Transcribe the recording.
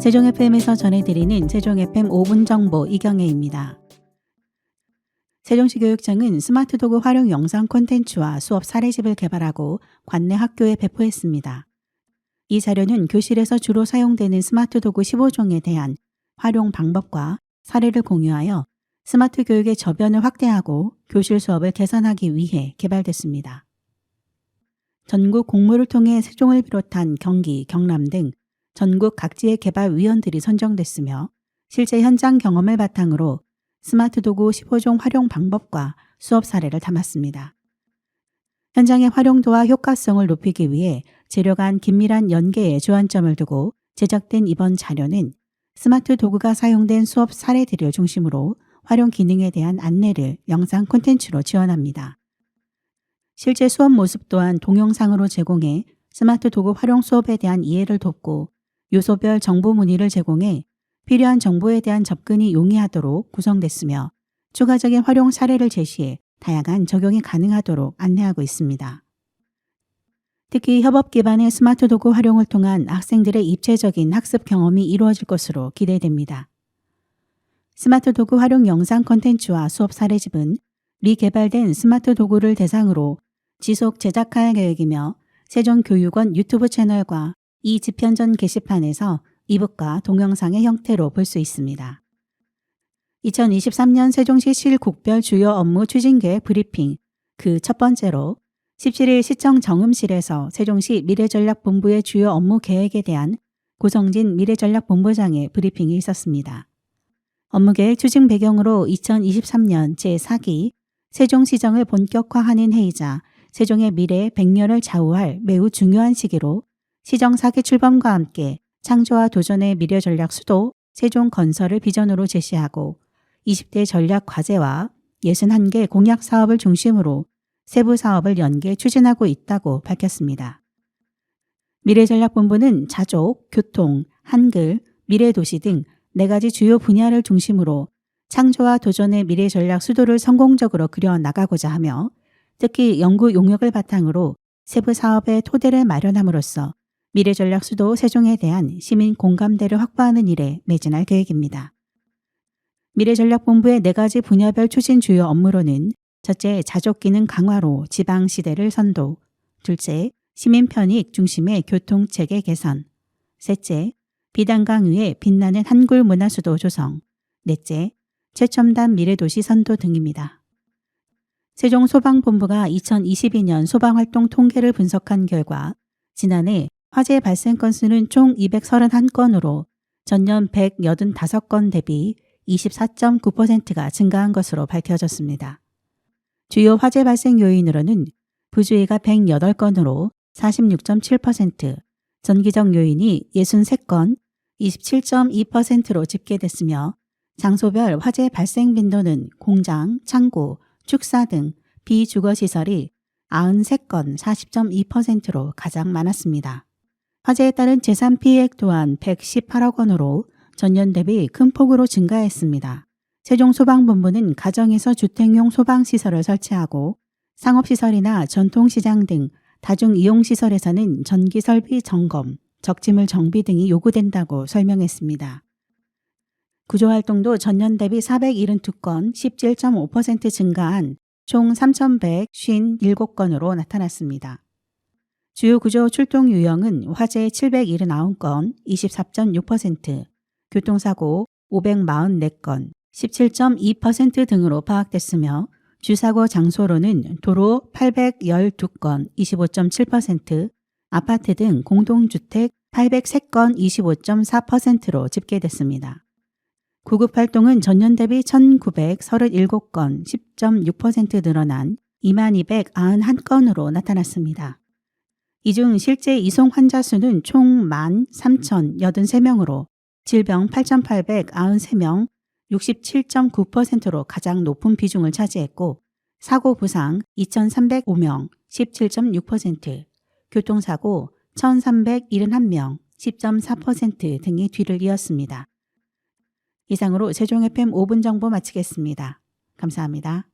세종 FM에서 전해드리는 세종 FM 5분 정보 이경혜입니다. 세종시 교육청은 스마트 도구 활용 영상 콘텐츠와 수업 사례집을 개발하고 관내 학교에 배포했습니다. 이 자료는 교실에서 주로 사용되는 스마트 도구 15종에 대한 활용 방법과 사례를 공유하여 스마트 교육의 저변을 확대하고 교실 수업을 개선하기 위해 개발됐습니다. 전국 공모를 통해 세종을 비롯한 경기, 경남 등 전국 각지의 개발위원들이 선정됐으며 실제 현장 경험을 바탕으로 스마트 도구 15종 활용 방법과 수업 사례를 담았습니다. 현장의 활용도와 효과성을 높이기 위해 재료 간 긴밀한 연계에 주안점을 두고 제작된 이번 자료는 스마트 도구가 사용된 수업 사례들을 중심으로 활용 기능에 대한 안내를 영상 콘텐츠로 지원합니다. 실제 수업 모습 또한 동영상으로 제공해 스마트 도구 활용 수업에 대한 이해를 돕고 요소별 정보 문의를 제공해 필요한 정보에 대한 접근이 용이하도록 구성됐으며 추가적인 활용 사례를 제시해 다양한 적용이 가능하도록 안내하고 있습니다. 특히 협업 기반의 스마트 도구 활용을 통한 학생들의 입체적인 학습 경험이 이루어질 것으로 기대됩니다. 스마트 도구 활용 영상 콘텐츠와 수업 사례집은 리개발된 스마트 도구를 대상으로 지속 제작할 계획이며 세종교육원 유튜브 채널과 이 집현전 게시판에서 이북과 동영상의 형태로 볼 수 있습니다. 2023년 세종시 실국별 주요 업무 추진계획 브리핑 그 첫 번째로 17일 시청 정음실에서 세종시 미래전략본부의 주요 업무 계획에 대한 고성진 미래전략본부장의 브리핑이 있었습니다. 업무계획 추진 배경으로 2023년 제4기 세종시정을 본격화하는 회의자 세종의 미래 100년을 좌우할 매우 중요한 시기로 시정 사기 출범과 함께 창조와 도전의 미래 전략 수도 세종 건설을 비전으로 제시하고 20대 전략 과제와 61개 공약 사업을 중심으로 세부 사업을 연계 추진하고 있다고 밝혔습니다. 미래전략본부는 자족, 교통, 한글, 미래도시 등 네 가지 주요 분야를 중심으로 창조와 도전의 미래전략 수도를 성공적으로 그려 나가고자 하며 특히 연구 용역을 바탕으로 세부 사업의 토대를 마련함으로써 미래전략 수도 세종에 대한 시민 공감대를 확보하는 일에 매진할 계획입니다. 미래전략본부의 네 가지 분야별 추진 주요 업무로는 첫째, 자족 기능 강화로 지방 시대를 선도. 둘째, 시민 편익 중심의 교통 체계 개선. 셋째, 비단강 위에 빛나는 한글 문화 수도 조성. 넷째, 최첨단 미래도시 선도 등입니다. 세종소방본부가 2022년 소방활동 통계를 분석한 결과 지난해 화재 발생 건수는 총 231건으로 전년 185건 대비 24.9%가 증가한 것으로 밝혀졌습니다. 주요 화재 발생 요인으로는 부주의가 108건으로 46.7%, 전기적 요인이 63건, 27.2%로 집계됐으며 장소별 화재 발생 빈도는 공장, 창고, 축사 등 비주거 시설이 93건 40.2%로 가장 많았습니다. 화재에 따른 재산 피해액 또한 118억 원으로 전년 대비 큰 폭으로 증가했습니다. 세종소방본부는 가정에서 주택용 소방시설을 설치하고 상업시설이나 전통시장 등 다중이용시설에서는 전기설비 점검, 적지물 정비 등이 요구된다고 설명했습니다. 구조활동도 전년 대비 472건 17.5% 증가한 총 3,157건으로 나타났습니다. 주요 구조 출동 유형은 화재 779건 24.6%, 교통사고 544건 17.2% 등으로 파악됐으며 주사고 장소로는 도로 812건 25.7%, 아파트 등 공동주택 803건 25.4%로 집계됐습니다. 구급 활동은 전년 대비 1937건 10.6% 늘어난 2291건으로 나타났습니다. 이 중 실제 이송 환자 수는 총 13,083명으로 질병 8,893명 67.9%로 가장 높은 비중을 차지했고 사고 부상 2,305명 17.6%, 교통사고 1,371명 10.4% 등이 뒤를 이었습니다. 이상으로 세종 FM 5분 정보 마치겠습니다. 감사합니다.